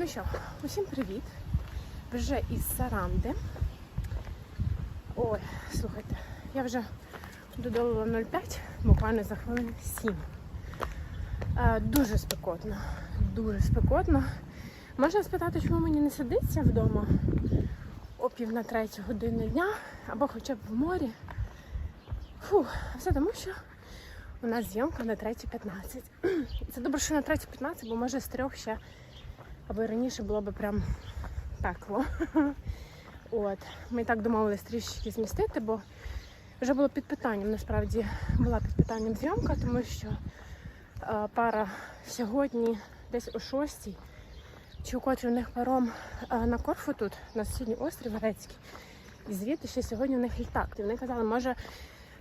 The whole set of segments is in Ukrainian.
Ну що, усім привіт! Вже із Саранди. Ой, слухайте, я вже додолила 0,5, буквально за хвилин 7. Е, дуже спекотно, дуже спекотно. Можна спитати, чому мені не сидиться вдома о пів на третю годину дня, або хоча б в морі. Фу, все тому, що у нас зйомка на 3.15. Це добре, що на 3.15, бо може з трьох ще або раніше було б прям пекло. От. Ми так домовились трішки змістити, бо вже було під питанням, насправді була під питанням зйомка, тому що е, пара сьогодні десь о 6 чи у котрі у них паром е, на Корфу тут, на сусідній острів Грецький. І звідти ще сьогодні у них літак. І вони казали, може,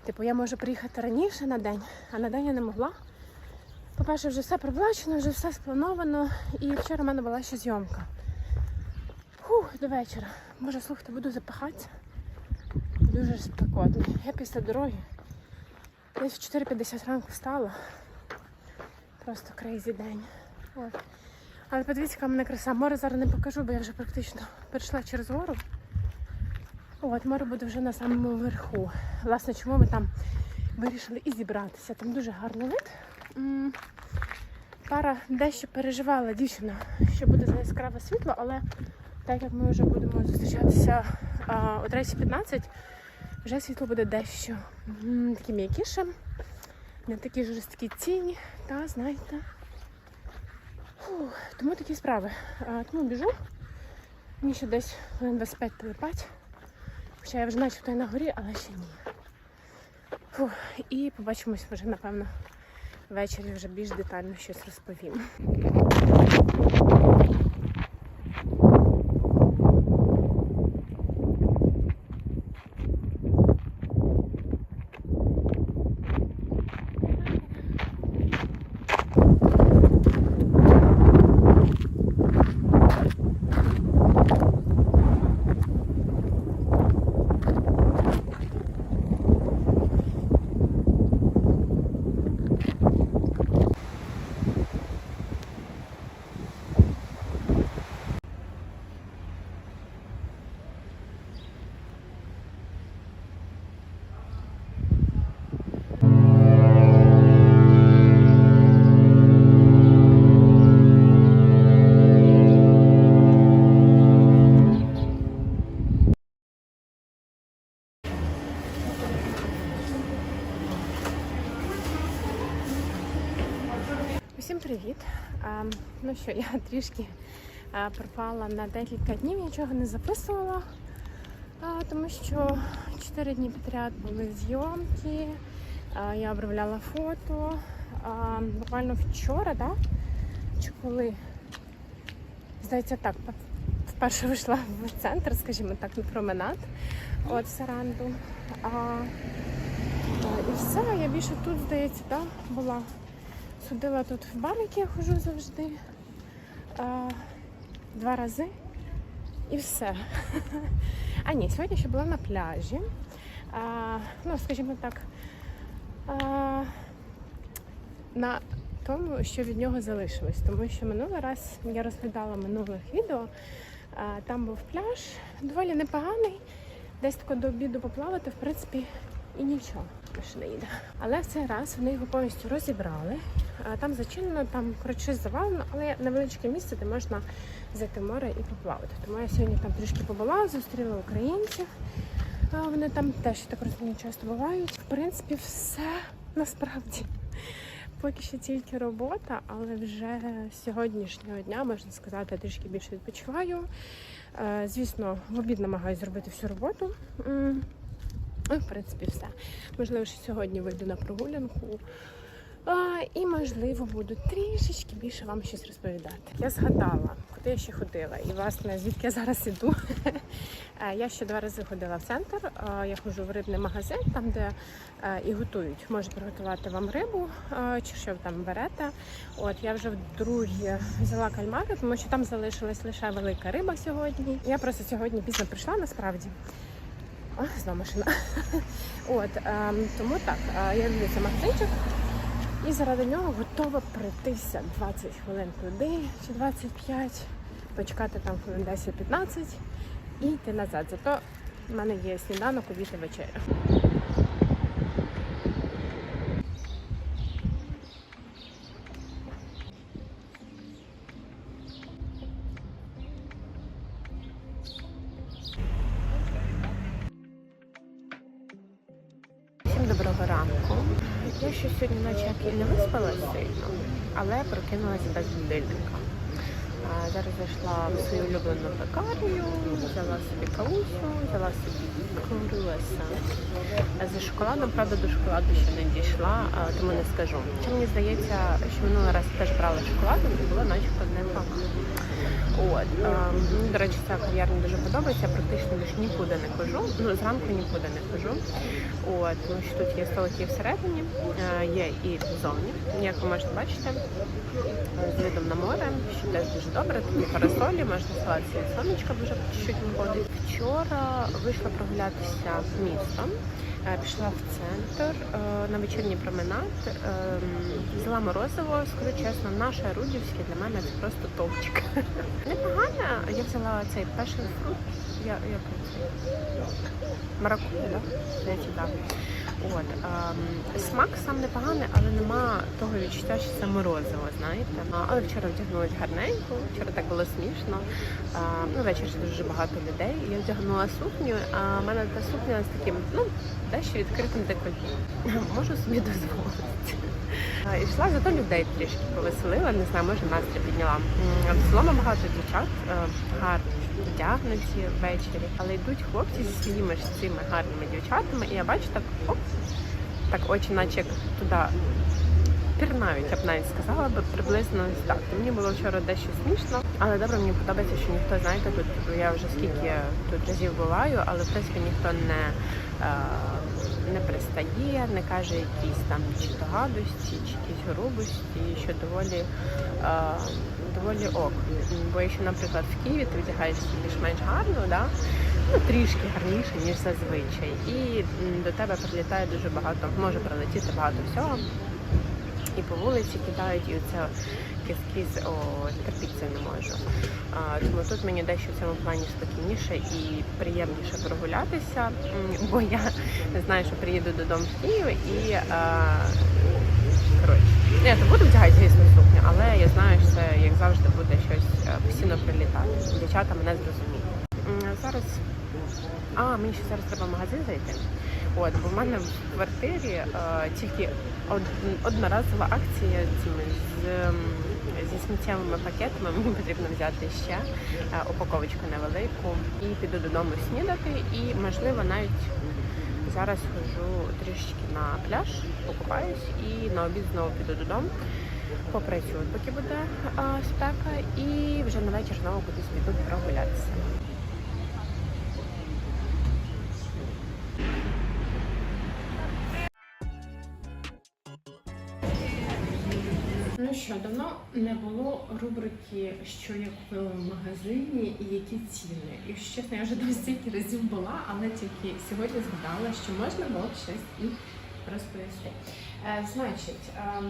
типу, я можу приїхати раніше на день, а на день я не могла. По-перше, вже все проплачено, вже все сплановано. І вчора в мене була ще зйомка. Фух, до вечора. Може, слухайте, буду запихатися. Дуже спекотно. Я після дороги десь в 4.50 ранку встала. Просто крейзі день. От. Але подивіться, яка мене краса. Море зараз не покажу, бо я вже практично перейшла через гору. От, море буде вже на самому верху. Власне, чому ми там вирішили і зібратися. Там дуже гарний вид. Пара дещо переживала дівчина, що буде за яскраве світло, але так як ми вже будемо зустрічатися а, о 3.15, вже світло буде дещо м, таке м'якіше, не такі жорсткі тіні, та знаєте. Фух, тому такі справи. А, тому біжу. Мені ще десь хвилин 25 телепать. Хоча я вже начебто на горі, але ще ні. Фух, і побачимось вже, напевно, ввечері вже більш детально щось розповім. Усім привіт! Ну що, я трішки пропала на декілька днів, нічого не записувала, тому що 4 дні підряд були зйомки, я обробляла фото. Буквально вчора, да? чи коли, здається, так, вперше вийшла в центр, скажімо так, на променад от Саранду. І все, я більше тут, здається, да, була. Ходила тут в бар, який я ходжу завжди. Два рази і все. А ні, сьогодні ще була на пляжі. А, ну, скажімо так, а, на тому, що від нього залишилось. Тому що минулий раз я розглядала минулих відео. А, там був пляж, доволі непоганий. Десь тако до обіду поплавати, в принципі, і нічого більше не їде. Але в цей раз вони його повністю розібрали. Там зачинено, там коротше завалено, але невеличке місце, де можна в море і поплавати. Тому я сьогодні там трішки побула, зустріла українців. Вони там теж так розумію, часто бувають. В принципі, все насправді. Поки що тільки робота, але вже з сьогоднішнього дня можна сказати, я трішки більше відпочиваю. Е, Звісно, в обід намагаюся зробити всю роботу. Ну, в принципі, все. Можливо, що сьогодні вийду на прогулянку. А, і, можливо, буду трішечки більше вам щось розповідати. Я згадала, куди я ще ходила, і власне звідки я зараз іду. Е, я ще два рази ходила в центр. Е, Я ходжу в рибний магазин, там де е, і готують. Можуть приготувати вам рибу, чи що там берете. От я вже вдруге взяла кальмари, тому що там залишилась лише велика риба сьогодні. Я просто сьогодні пізно прийшла насправді. А, знову машина. От, ем, тому так, е, я дивлюся магазинчик. І заради нього готова пройтися 20 хвилин туди чи 25. почекати там хвилин 10-15 і йти назад. Зато в мене є сніданок, обід і вечеря. Прокинулася без. А, Зараз зайшла в свою улюблену пекарню, взяла собі кавусю, взяла собі круасан. За шоколадом, правда, до шоколаду ще не дійшла, тому не скажу. Чи мені здається, що минулий раз теж брала шоколадом і було начебто непогано. От, мені, до речі, ця кав'ярня дуже подобається. Практично більш нікуди не хожу. Ну, зранку нікуди не хожу. От, тому що тут є столики всередині, е, є і ззовні, як ви можете бачити, з видом на море, що теж дуже добре. Тут парасолі, можна сховатися від сонечка дуже чуть-чуть виходить. Вчора вийшла прогулятися містом. Е, Пішла в центр е, на вечірній променад, е, взяла морозиво, скажу чесно, наше Рудівське для мене це просто топчик. Непогано, я взяла цей passion fruit, я, як це? Маракуйя, да? Так. От, ем, смак сам непоганий, але нема того відчуття, що це морозиво, знаєте. Але вчора вдягнулася гарненько, вчора так було смішно. А, ну, ввечері ж дуже багато людей. Я вдягнула сукню, а в мене та сукня з таким, ну, дещо відкритим декольте. Можу собі дозволити. А, І йшла, зато людей трішки повеселила, не знаю, може настрій підняла. В цілому багато дівчат е, вдягнуті ввечері, але йдуть хлопці зі своїми ж цими гарними дівчатами, і я бачу так, оп, так очі, наче туди пірнають, я б навіть сказала би приблизно так. Мені було вчора дещо смішно, але добре, мені подобається, що ніхто, знаєте, тут я вже скільки тут разів буваю, але в принципі ніхто не, е, не пристає, не каже якісь там чи то гадості, чи якісь грубості, що доволі. Е, Доволі ок. Бо якщо, наприклад, в Києві ти вдягаєшся більш-менш гарно, да? ну трішки гарніше, ніж зазвичай. І до тебе прилітає дуже багато, може прилетіти багато всього і по вулиці кидають, і оце кис-кис, о, терпіти це не можу. А, тому тут мені дещо в цьому плані спокійніше і приємніше прогулятися, бо я знаю, що приїду додому в Київ і а, коротше. Я то буду вдягати, звісно, сукню, але я знаю, що це як завжди буде щось е, постійно прилітати. Дівчата мене зрозуміють. Зараз а, мені ще зараз треба в магазин зайти. От, бо в мене в квартирі е, тільки од- одноразова акція з, ем, зі сміттєвими пакетами. Мені потрібно взяти ще е, упаковочку невелику і піду додому снідати. І можливо навіть зараз ходжу трішечки на пляж, покупаюсь і на обід знову піду додому. Попрацюю, поки буде а, спека, і вже на вечір знову кудись піду прогулятися. Ну що, давно не було рубрики, що я купила в магазині і які ціни. І чесно, я вже там стільки разів була, але тільки сьогодні згадала, що можна було б щось і розповісти. Е, значить, е,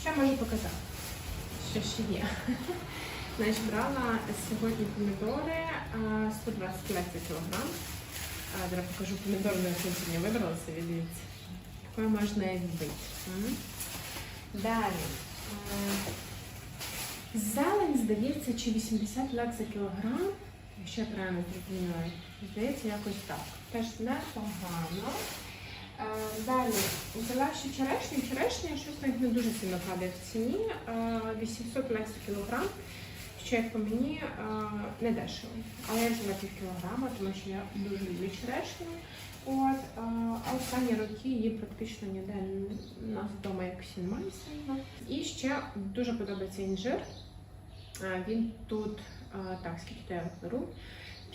що я можу показати? Що ще є? Значить, брала сьогодні помідори е, 120 лет за кілограм. Е, Зараз покажу помідори, на яку сьогодні вибрала собі, дивіться. Такою можна і вбити. Далі. Е, Зелень, здається, чи 80 лек за кілограм. Якщо я правильно зрозуміла. Здається, якось так. Теж непогано. Е, Далі взяла ще черешню. Черешня щось навіть не дуже сильно падає в ціні. Е, 800 лек за кілограм. Що як по мені е, не дешево. Але я взяла пів кілограма, тому що я дуже люблю черешню. От, а останні роки її практично ніде у нас вдома якось немає сильно. І ще дуже подобається інжир. Він тут, так, скільки то я беру?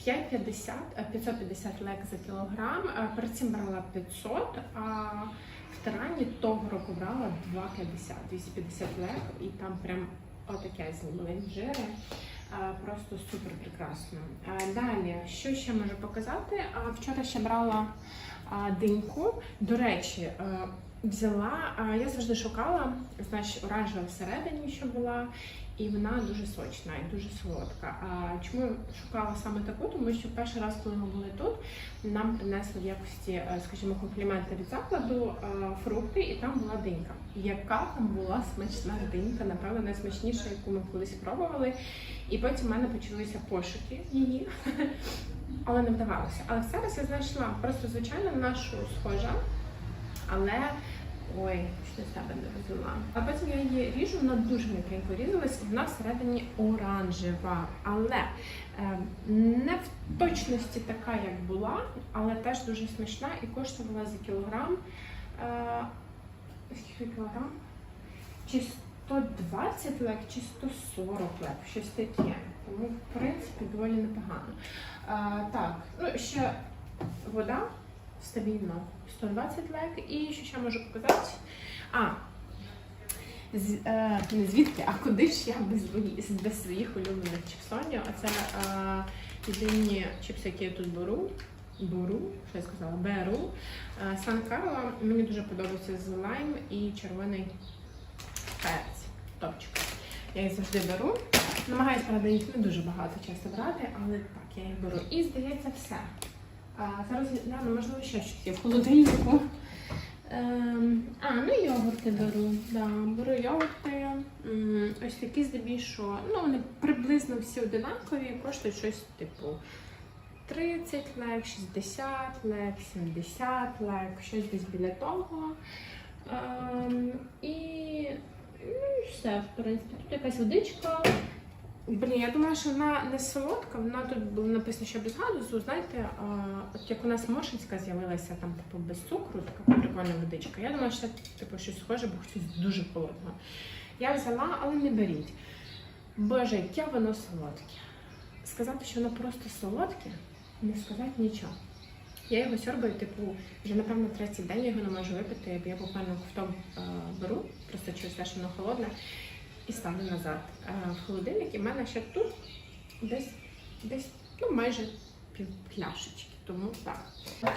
5,50, е, 550 лек за кілограм. Перед цим брала 500, а в Тарані того року брала 2,50, 250 лек, і там прям отаке були інжири. Просто супер прекрасно. Далі, що ще можу показати? Вчора ще брала диньку. До речі, взяла, я завжди шукала, значить, оранжева всередині, що була, і вона дуже сочна і дуже солодка. А чому я шукала саме таку? Тому що перший раз, коли ми були тут, нам принесли в якості, е, скажімо, компліменти від закладу е, фрукти, і там була динька. Яка там була смачна динька, напевно, найсмачніша, яку ми колись пробували. І потім в мене почалися пошуки її, але не вдавалося. Але зараз я знайшла просто звичайно нашу схожа, але ой, що з тебе не взяла. А потім я її ріжу, вона дуже м'якенько різалась, і вона всередині оранжева. Але е, не в точності така, як була, але теж дуже смачна і коштувала за кілограм. Е, скільки кілограм? Чи 120 лек, чи 140 лек, щось таке. Тому, в принципі, доволі непогано. А, так, ну ще вода стабільно 120 лек. І що ще можу показати? А, з, е, не звідки, а куди ж я без, без своїх улюблених чіпсонів? А це е, єдині чіпси, які я тут беру. Беру, що я сказала, беру. Е, Сан Карло мені дуже подобається з лайм і червоний перець. Топчик. Я їх завжди беру. Намагаюся, правда, їх не дуже багато часто брати, але так, я їх беру. І здається, все. Зараз гляну, можливо, ще щось є в холодильнику. Ем, а, ну йогурти беру. Да, беру йогурти. Ось такі здебільшого. Ну, вони приблизно всі одинакові, коштують щось типу 30 лек, 60 лек, 70 лек, щось десь біля того. Ем, і, ну, все, в принципі. Тут якась водичка. Блін, я думаю, що вона не солодка, вона тут було написано, що без градусу. Знаєте, а, от як у нас Мошинська з'явилася там, типу, без цукру, така прикольна водичка. Я думаю, що це типу щось схоже, бо щось дуже холодне. Я взяла, але не беріть. Боже, яке воно солодке. Сказати, що воно просто солодке, не сказати нічого. Я його сьорбаю, типу, вже напевно третій день його не можу випити, я буквально ковтом е, беру, просто через те, що воно холодне, і ставлю назад е, в холодильник. І в мене ще тут десь, десь ну, майже пів пляшечки. Тому так.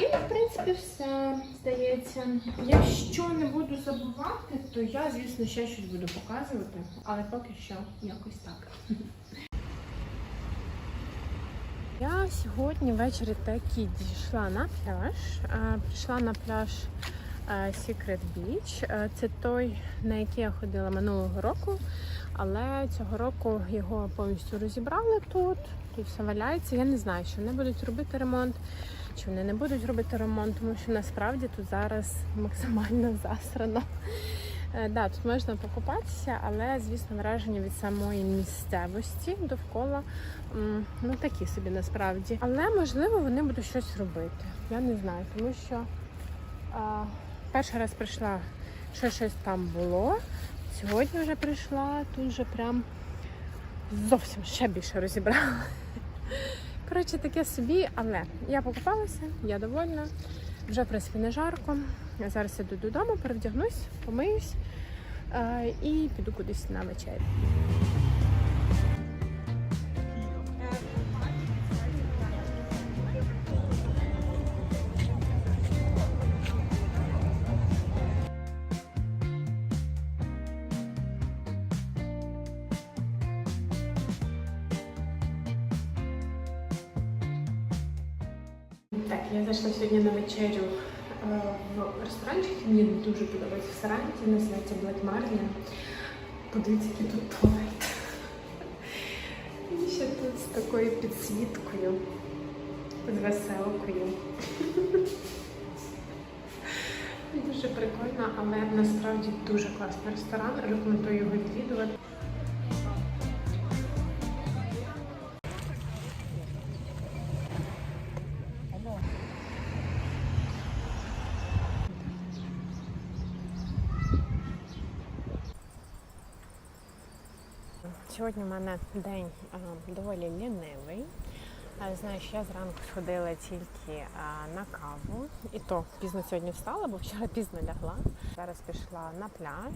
І в принципі все здається. Якщо не буду забувати, то я, звісно, ще щось буду показувати, але поки що якось так. Я сьогодні ввечері таки дійшла на пляж. Прийшла на пляж Secret Beach. Е, Це той, на який я ходила минулого року, але цього року його повністю розібрали тут. Тут все валяється. Я не знаю, чи вони будуть робити ремонт, чи вони не будуть робити ремонт, тому що насправді тут зараз максимально засрано. Е, Да, тут можна покупатися, але звісно враження від самої місцевості довкола ну такі собі насправді. Але можливо вони будуть щось робити. Я не знаю, тому що перший раз прийшла, що щось там було. Сьогодні вже прийшла, тут вже прям зовсім ще більше розібрала. Коротше, таке собі, але я покупалася, я довольна. Вже в принципі не жарко. Я зараз іду додому, перевдягнусь, помиюсь е, і піду кудись на вечерю. Мені дуже подобається в Саранті, називається Marlin. Подивіться, який тут туалет. І ще тут з такою підсвіткою, з веселкою. Дуже прикольно, але насправді дуже класний ресторан. Рекомендую його відвідувати. Сьогодні у мене день доволі лінивий. А, Знаєш, я зранку сходила тільки на каву, і то пізно сьогодні встала, бо вчора пізно лягла. Зараз пішла на пляж.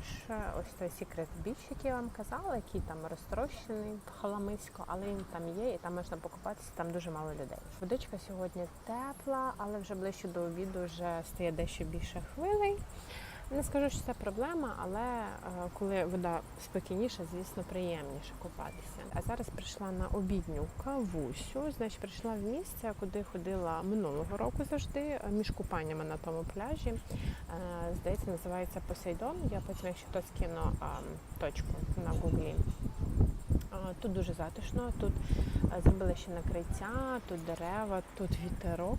Ось той Secret Beach, який я вам казала, який там розтрощений халамисько, але він там є, і там можна покупатися, там дуже мало людей. Водичка сьогодні тепла, але вже ближче до обіду вже стає дещо більше хвилей. Не скажу, що це проблема, але е, коли вода спокійніша, звісно, приємніше купатися. А зараз прийшла на обідню кавусю. Значить, прийшла в місце, куди ходила минулого року завжди е, між купаннями на тому пляжі. Е, Здається, називається Посейдон. Я потім, якщо то скину точку на гуглі. Тут дуже затишно, тут зробили ще накриття, тут дерева, тут вітерок.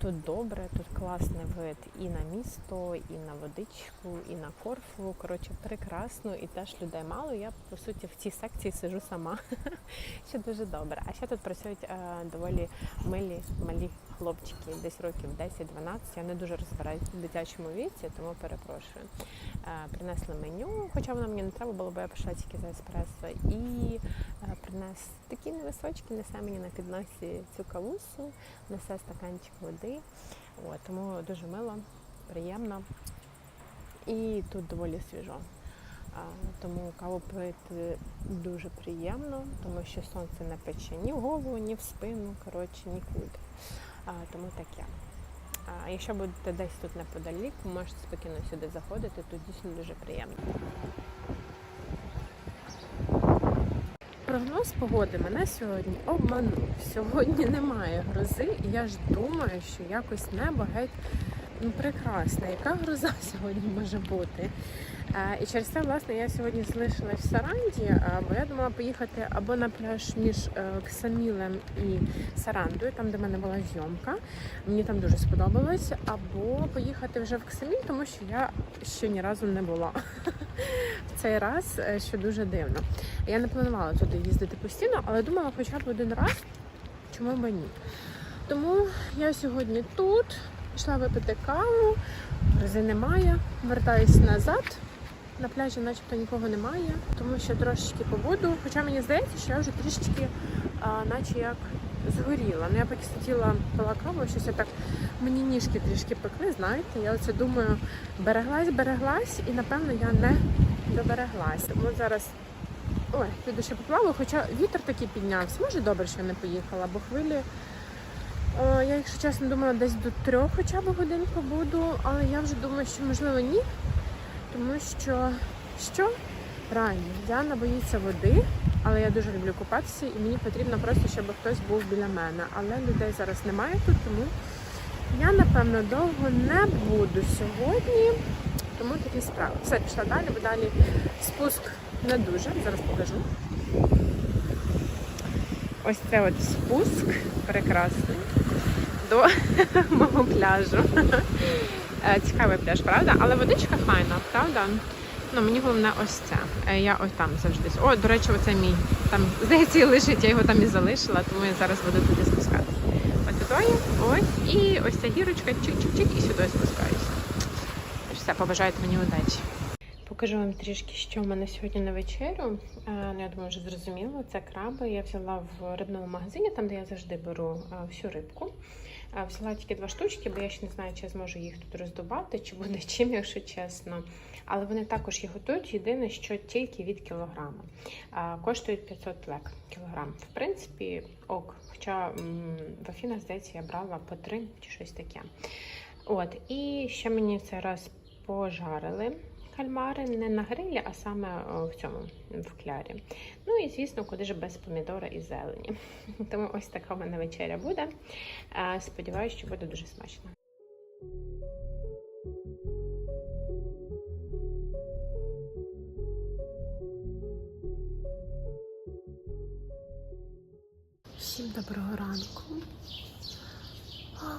Тут добре, тут класний вид і на місто, і на водичку, і на Корфу. Коротше, прекрасно, і теж людей мало. Я по суті в цій секції сижу сама, що дуже добре. А ще тут працюють е, доволі милі малі хлопчики, десь років 10-12. Я не дуже розбираюся в дитячому віці, тому перепрошую. Е, принесли меню, хоча воно мені не треба було, бо я пішла тільки за еспресо. І е, принес такі невисочки, несе мені на підносі цю кавусу, несе стаканчик води. От, тому дуже мило, приємно. І тут доволі свіжо. Тому каву пити дуже приємно, тому що сонце не пече ні в голову, ні в спину, коротше, нікуди. Тому таке. Якщо будете десь тут неподалік, можете спокійно сюди заходити, тут дійсно дуже приємно. Прогноз погоди мене сьогодні обманув. Сьогодні немає грози, і я ж думаю, що якось небо геть ну, прекрасне. Яка гроза сьогодні може бути? Е, і через це, власне, я сьогодні залишилась в Саранді, е, бо я думала поїхати або на пляж між е, Ксамілем і Сарандою, там, де в мене була зйомка. Мені там дуже сподобалось, або поїхати вже в Ксаміль, тому що я ще ні разу не була в цей раз, що дуже дивно. Я не планувала туди їздити постійно, але думала хоча б один раз, чому б ні. Тому я сьогодні тут пішла випити каву, грози немає, вертаюсь назад. На пляжі начебто нікого немає, тому що трошечки побуду. Хоча мені здається, що я вже трішечки, а, наче як згоріла. Ну я поки сиділа пила каву, щось я так мені ніжки трішки пекли, знаєте. Я оце думаю, береглась, береглась, і напевно я не добереглась. Тому зараз ой, піду ще поплаваю, хоча вітер такий піднявся. Може добре, що я не поїхала, бо хвилі. Е, Я, якщо чесно, думала, десь до трьох хоча б годин побуду, але я вже думаю, що можливо ні. Тому що що? Рані. Діана боїться води, але я дуже люблю купатися і мені потрібно просто, щоб хтось був біля мене. Але людей зараз немає тут, тому я напевно довго не буду сьогодні. Тому такі справи. Все, пішла далі, бо далі спуск не дуже. Зараз покажу. Ось це от спуск прекрасний до мого пляжу. Е, Цікавий пляж, правда? Але водичка файна, правда? Ну, мені головне ось це. Е, Я ось там завжди. О, до речі, оце мій. Там, здається, лежить, я його там і залишила, тому я зараз буду туди спускатися. Ось туди, ось, і ось ця гірочка, чик-чик-чик, і сюди спускаюся. Все, побажайте мені удачі. Покажу вам трішки, що в мене сьогодні на вечерю. Е, Ну, я думаю, вже зрозуміло. Це краби. Я взяла в рибному магазині, там де я завжди беру всю рибку. Взяла тільки два штучки, бо я ще не знаю, чи я зможу їх тут роздобати, чи буде чим, якщо чесно. Але вони також їх готують. Єдине, що тільки від кілограма. Коштують 500 лек кілограм. В принципі, ок. Хоча в Афінах, здається, я брала по 3 чи щось таке. От, і ще мені цей раз пожарили кальмари не на грилі, а саме в цьому в клярі. Ну і звісно, куди ж без помідора і зелені. Тому ось така в мене вечеря буде. Е, Сподіваюсь, що буде дуже смачно. Всім доброго ранку.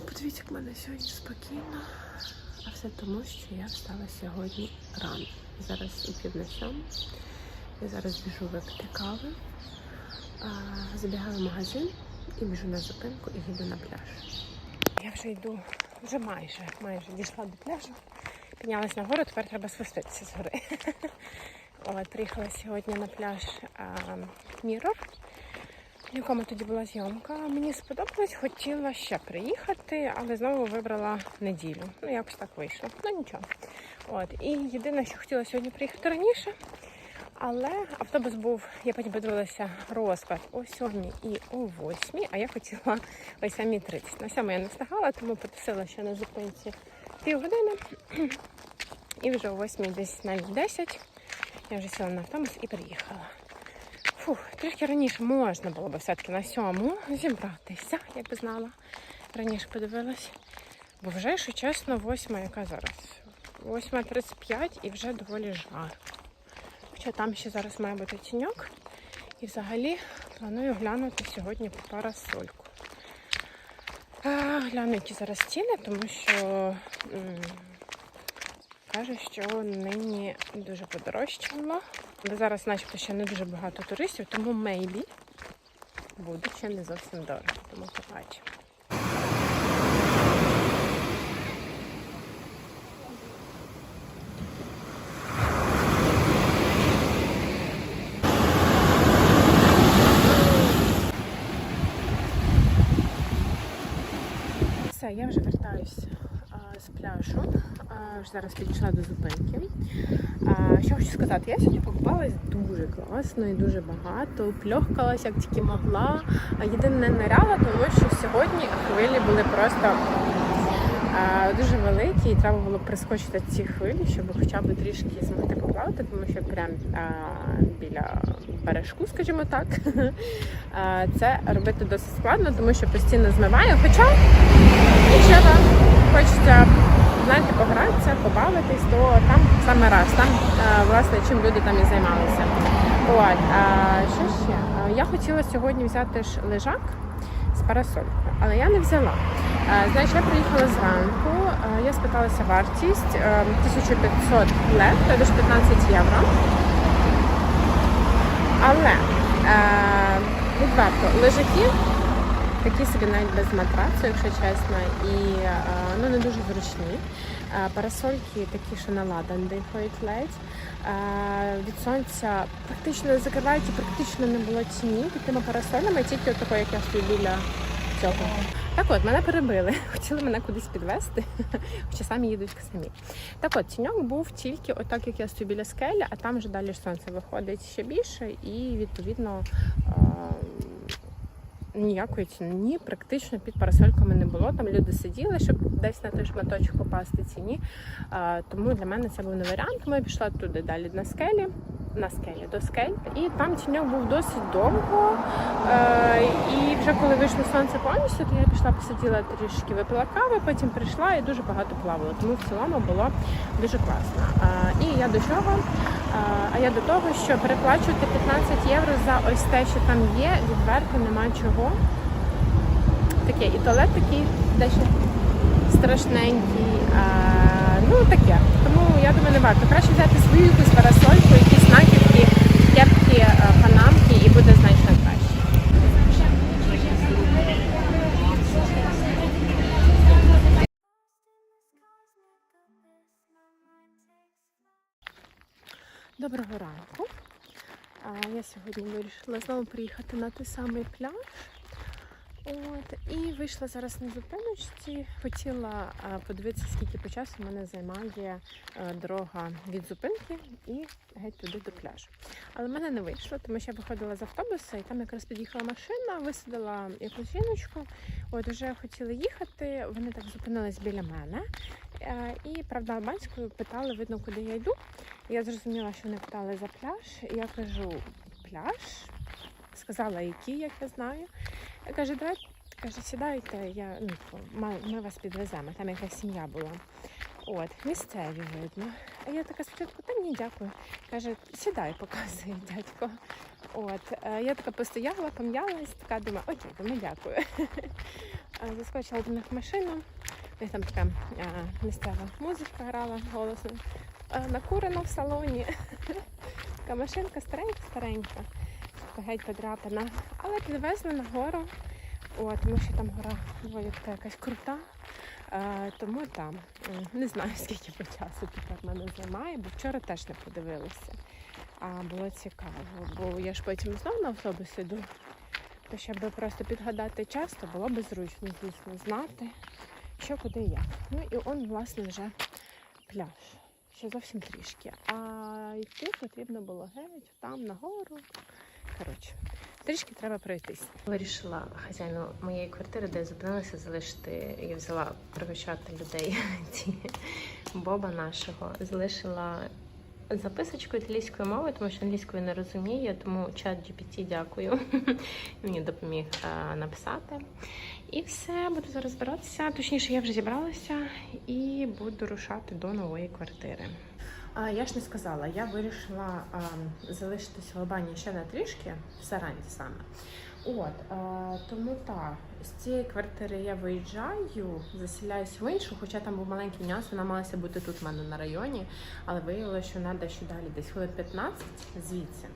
Подивіться, як мене сьогодні спокійно. А все тому, що я встала сьогодні рано. Зараз у пів на сьому. Я зараз біжу випити кави, забігаю в магазин і біжу на зупинку і їду на пляж. Я вже йду, вже майже, майже дійшла до пляжу. Піднялась на гору, тепер треба спуститися з гори. От, приїхала сьогодні на пляж Мірор. В якому тоді була зйомка. Мені сподобалось, хотіла ще приїхати, але знову вибрала неділю. Ну, якось так вийшло. Ну нічого. От. І єдине, що хотіла сьогодні приїхати раніше, але автобус був, я потім подивилася розклад о 7 і о 8, а я хотіла о 7.30. На 7 я не встигала, тому потусила ще на зупинці півгодини. І вже о 8 десь навіть 10 я вже сіла на автобус і приїхала. Фух, трішки раніше можна було б все-таки на сьому зібратися, я би знала. Раніше подивилась. Бо вже, якщо чесно, восьма, яка зараз? 8.35 і вже доволі жарко. Хоча там ще зараз має бути тіньок. І взагалі планую глянути сьогодні парасольку. А, гляну, зараз ціни, тому що каже, що нині дуже подорожчало. Зараз начебто ще не дуже багато туристів, тому мейбі буде ще не зовсім дорого. Тому побачимо. Все, я вже вертаюся а, з пляжу. А, вже зараз підійшла до зупинки. А, що хочу сказати, я сьогодні покупалась дуже класно і дуже багато. Пльохкалась як тільки могла. А єдине не ниряла, тому що сьогодні хвилі були просто а, дуже великі, і треба було прискочити ці хвилі, щоб хоча б трішки змогти поплавати, тому що прям а, біля бережку, скажімо так. А, Це робити досить складно, тому що постійно змиває. Хоча вам хочеться знаєте, погратися, побавитись, то там саме раз, там е, власне чим люди там і займалися. От, а що ще? Е, Я хотіла сьогодні взяти ж лежак з парасолькою, але я не взяла. Е, Знаєш, я приїхала зранку, я спиталася вартість е, 1500 лев, тобто 15 євро. Але відверто, лежаки такі собі навіть без матрацу, якщо чесно, і е, ну не дуже зручні. Е, Парасольки такі, що на ладан дихають ледь. Е, Від сонця практично закривають і практично не було тіні під тими парасолями, тільки отако, як я стою біля цього. Так от, мене перебили, хотіли мене кудись підвезти, хоча самі їдуть самі. Так от, тіньок був тільки отак, як я стою біля скелі, а там вже далі сонце виходить ще більше, і відповідно. Ніякої ціні практично під парасольками не було. Там люди сиділи, щоб десь на той шматочок попасти ціні. Тому для мене це був не варіант. Я пішла туди далі на скелі. На скелі до скель, і там тіньок був досить довго. Е, і вже коли вийшло сонце повністю, то я пішла посиділа трішки, випила кави, потім прийшла і дуже багато плавала. Тому в цілому було дуже класно. Е, і я до чого? А я до того, що переплачувати 15 євро за ось те, що там є, відверто нема чого. Таке, і туалет такий дещо страшненький. А, ну таке. Тому я думаю, не варто. Краще взяти свою якусь парасольку, якісь накидки, кепки, панамки і буде значно Доброго ранку. Я сьогодні вирішила знову приїхати на той самий пляж. От, і вийшла зараз на зупиночці. Хотіла подивитися, скільки по часу мене займає дорога від зупинки і геть туди до пляжу. Але в мене не вийшло, тому що я виходила з автобуса, і там якраз під'їхала машина, висадила якусь жіночку. От вже хотіли їхати. Вони так зупинились біля мене. Е, І правда, албанською питали, видно, куди я йду. Я зрозуміла, що вони питали за пляж. І я кажу, пляж? Сказала, який, як я знаю. Я кажу, давай, каже, сідайте, я, ну, типу, ми, вас підвеземо. Там якась сім'я була. От, місцеві видно. А я така спочатку, та ні, дякую. Каже, сідай, показує дядько. От, е, я така постояла, пом'ялась, така думаю, окей, думаю, дякую. Е, Заскочила до них в машину. У них там така е, місцева музичка грала голосно. Е, Накурено в салоні. Така машинка старенька-старенька. Геть подряпана. Але підвезли на гору. Тому що там гора доволі така якась крута. Е, тому там не знаю, скільки по часу тепер мене займає, бо вчора теж не подивилася. А було цікаво, бо я ж потім знову на автобус іду. То щоб просто підгадати час, то було б зручно, звісно, знати, що куди як. Ну і он, власне, вже пляж. Ще зовсім трішки. А йти потрібно було геть там, нагору. Коротше, трішки треба пройтись. Вирішила хазяїну моєї квартири, де я зупинилася, залишити. Я взяла пригощати людей ці Боба нашого. Залишила записочку італійської мови, тому що англійською не розумію, тому чат GPT дякую. Мені допоміг е, написати. І все, буду зараз збиратися. Точніше, я вже зібралася і буду рушати до нової квартири. Я ж не сказала, я вирішила а, залишитись в Албанії ще на трішки, в Саранді саме. От, тому так, з цієї квартири я виїжджаю, заселяюсь в іншу, хоча там був маленький нюанс, вона малася бути тут в мене на районі, але виявилося, що вона дещо далі, десь хвилин 15 звідси.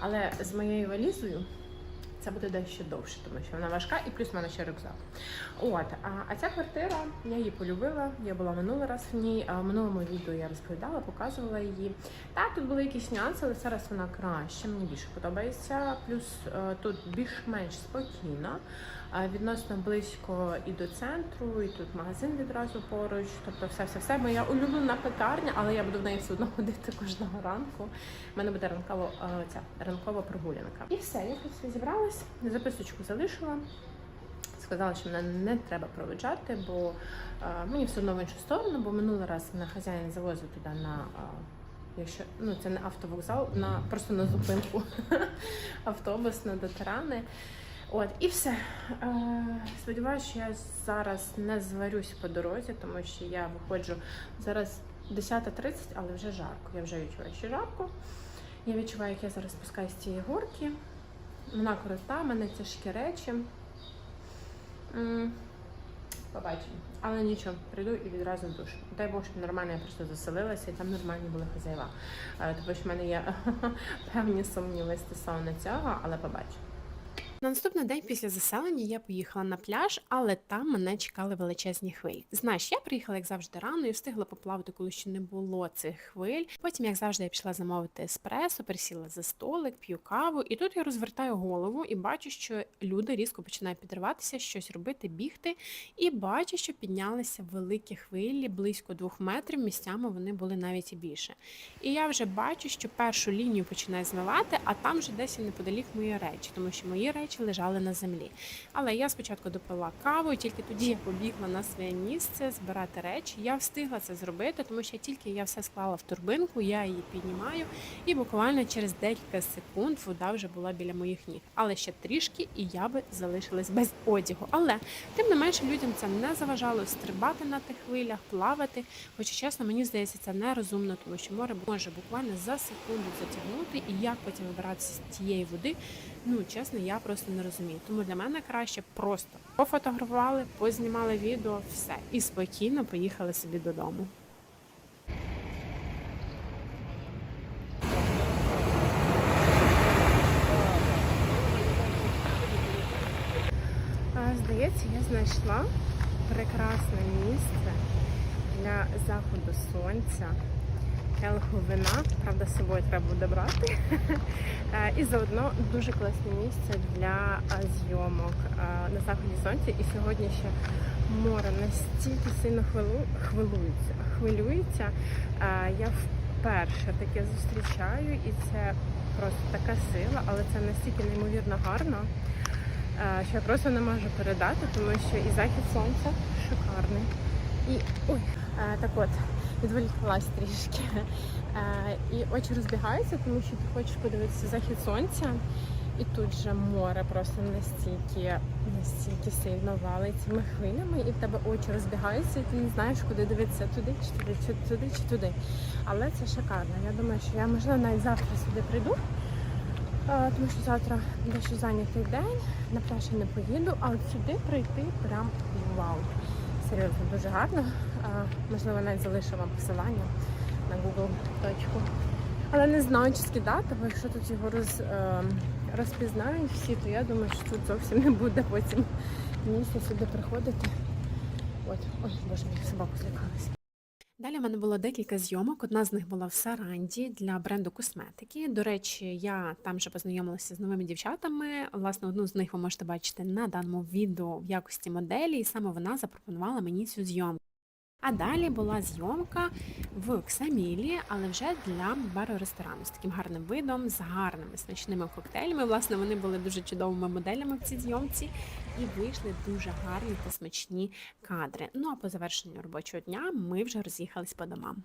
Але з моєю валізою це буде дещо довше, тому що вона важка, і плюс в мене ще рюкзак. От, а, а ця квартира, я її полюбила. Я була минулий раз в ній. В минулому відео я розповідала, показувала її. Так, тут були якісь нюанси, але зараз вона краще. Мені більше подобається. Плюс е, тут більш-менш спокійно. А Відносно близько і до центру, і тут магазин відразу поруч. Тобто, все, все, все. Моя улюблена пекарня, але я буду в неї все одно ходити кожного ранку. У мене буде ранково е, ця ранкова прогулянка. І все, я тут зібралась, записочку залишила. Сказала, що мене не треба проведжати, бо е, мені все одно в іншу сторону, бо минулий раз мене хазяїн завозив туди на. е, Якщо ну це не автовокзал, на просто на зупинку автобусна до Тарани. От і все. Е, сподіваюся, що я зараз не зварюсь по дорозі, тому що я виходжу зараз 10.30, але вже жарко. Я вже відчуваю, що жарко. Я відчуваю, як я зараз спускаюся з цієї горки. Вона крута, мене тяжкі речі. Побачимо. Але нічого, прийду і відразу в душ. Дай Бог, щоб нормально я просто заселилася і там нормальні були хазяїва. Е, Тому що в мене є певні сумніви стосовно цього, але побачимо. На наступний день після заселення я поїхала на пляж, але там мене чекали величезні хвилі. Знаєш, я приїхала, як завжди, рано і встигла поплавати, коли ще не було цих хвиль. Потім, як завжди, я пішла замовити еспресо, присіла за столик, п'ю каву, і тут я розвертаю голову і бачу, що люди різко починають підриватися, щось робити, бігти. І бачу, що піднялися великі хвилі, близько двох метрів. Місцями вони були навіть і більше. І я вже бачу, що першу лінію починає змивати, а там вже десь неподалік мої речі, тому що мої речі лежали на землі. Але я спочатку допила каву, і тільки тоді я побігла на своє місце збирати речі. Я встигла це зробити, тому що тільки я все склала в турбинку, я її піднімаю, і буквально через декілька секунд вода вже була біля моїх ніг. Але ще трішки, і я би залишилась без одягу. Але тим не менше людям це не заважало стрибати на тих хвилях, плавати. Хоча чесно, мені здається, це нерозумно, тому що море може буквально за секунду затягнути, і як потім вибиратися з тієї води. Ну чесно, я просто не розумію. Тому для мене краще просто пофотографували, познімали відео, все і спокійно поїхали собі додому. Здається, я знайшла прекрасне місце для заходу сонця. Келиху вина, правда, з собою треба буде брати. Е, І заодно дуже класне місце для зйомок на заході сонця. І сьогодні ще море настільки сильно хвилю... хвилюється. хвилюється. Е, Я вперше таке зустрічаю, і це просто така сила, але це настільки неймовірно гарно, е, що я просто не можу передати, тому що і захід сонця шикарний. І ой, е, так от, відволіклась трішки. Е, І очі розбігаються, тому що ти хочеш подивитися захід сонця. І тут же море просто настільки, настільки сильно валить цими хвилями, і в тебе очі розбігаються, і ти не знаєш, куди дивитися туди, чи туди, чи туди, чи туди. Але це шикарно. Я думаю, що я можливо навіть завтра сюди прийду, е, тому що завтра дещо зайнятий день, на пляж я не поїду, але сюди прийти прям вау. Серйозно, дуже гарно. Можливо, навіть залишу вам посилання на Google. Але не знаю, чи скидати, бо якщо тут його роз, е, розпізнають всі, то я думаю, що тут зовсім не буде потім місто сюди приходити. От, ой, боже мій, собаку злякалася. Далі в мене було декілька зйомок. Одна з них була в Саранді для бренду косметики. До речі, я там вже познайомилася з новими дівчатами. Власне, одну з них ви можете бачити на даному відео в якості моделі, і саме вона запропонувала мені цю зйомку. А далі була зйомка в Ксамілі, але вже для бару ресторану з таким гарним видом, з гарними смачними коктейлями. Власне, вони були дуже чудовими моделями в цій зйомці і вийшли дуже гарні та смачні кадри. Ну а по завершенню робочого дня ми вже роз'їхались по домам.